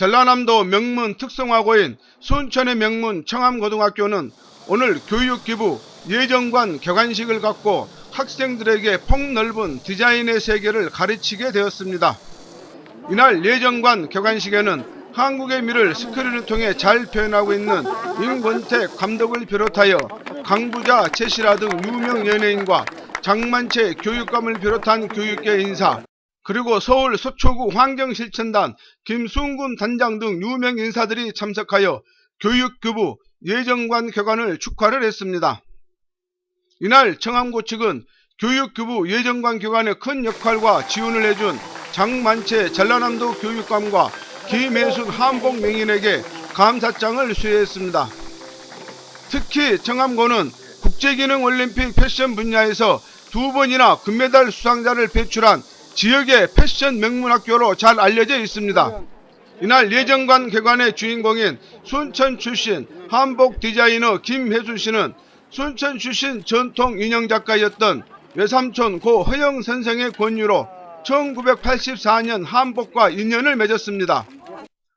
전라남도 명문 특성화고인 순천의 명문 청암고등학교는 오늘 교육기부 예정관 개관식을 갖고 학생들에게 폭넓은 디자인의 세계를 가르치게 되었습니다. 이날 예정관 개관식에는 한국의 미를 스크린을 통해 잘 표현하고 있는 임권택 감독을 비롯하여 강부자, 최시라 등 유명 연예인과 장만채 교육감을 비롯한 교육계 인사 그리고 서울 서초구 환경실천단 김순군 단장 등 유명 인사들이 참석하여 교육교부 예정관 개관을 축하를 했습니다. 이날 청암고 측은 교육교부 예정관 개관에 큰 역할과 지원을 해준 장만채 전라남도 교육감과 김혜순 한복 명인에게 감사장을 수여했습니다. 특히 청암고는 국제기능올림픽 패션 분야에서 두 번이나 금메달 수상자를 배출한 지역의 패션 명문학교로 잘 알려져 있습니다. 이날 예정관 개관의 주인공인 순천 출신 한복 디자이너 김혜순 씨는 순천 출신 전통 인형 작가였던 외삼촌 고 허영 선생의 권유로 1984년 한복과 인연을 맺었습니다.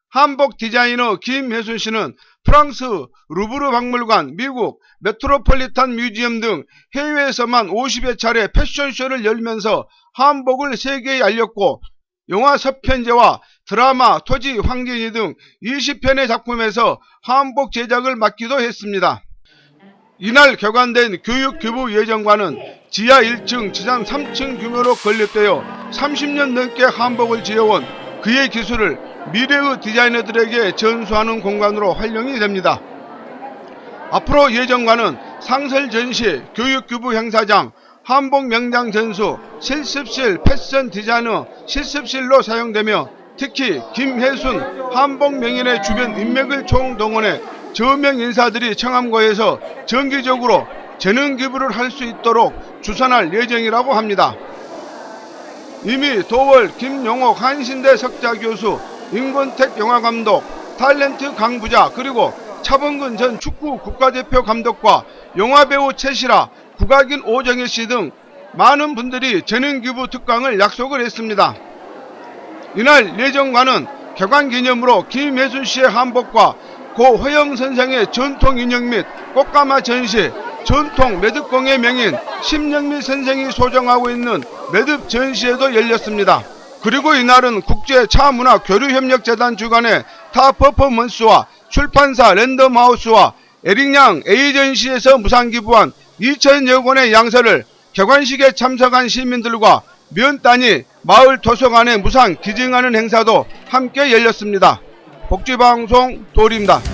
한복 디자이너 김혜순 씨는 프랑스 루브르 박물관, 미국 메트로폴리탄 뮤지엄 등 해외에서만 50여 차례 패션쇼를 열면서 한복을 세계에 알렸고 영화 서편제와 드라마 토지 황진이 등 20편의 작품에서 한복 제작을 맡기도 했습니다. 이날 개관된 교육교부 예정관은 지하 1층, 지상 3층 규모로 건립되어 30년 넘게 한복을 지어온 그의 기술을 미래의 디자이너들에게 전수하는 공간으로 활용이 됩니다. 앞으로 예정관은 상설 전시, 교육교부 행사장, 한복 명장 전수, 실습실, 패션 디자이너 실습실로 사용되며 특히 김혜순 한복 명인의 주변 인맥을 총동원해 저명 인사들이 청암고에서 정기적으로 재능 기부를 할 수 있도록 주선할 예정이라고 합니다. 이미 도월 김용옥 한신대 석자 교수, 임권택 영화감독, 탤런트 강부자 그리고 차범근 전 축구 국가대표 감독과 영화배우 최시라, 국악인 오정혜 씨등 많은 분들이 재능기부 특강을 약속을 했습니다. 이날 예정관은 개관 기념으로 김혜순 씨의 한복과 고 허영 선생의 전통 인형 및 꽃가마 전시, 전통 매듭공예 명인 심영미 선생이 소정하고 있는 매듭 전시회도 열렸습니다. 그리고 이날은 국제 차문화 교류협력재단 주관의 타 퍼포먼스와 출판사 랜덤하우스와 에릭양 에이전시에서 무상기부한 2천여 권의 양서를 개관식에 참석한 시민들과 면단위 마을 도서관에 무상 기증하는 행사도 함께 열렸습니다. 복지방송 도리입니다.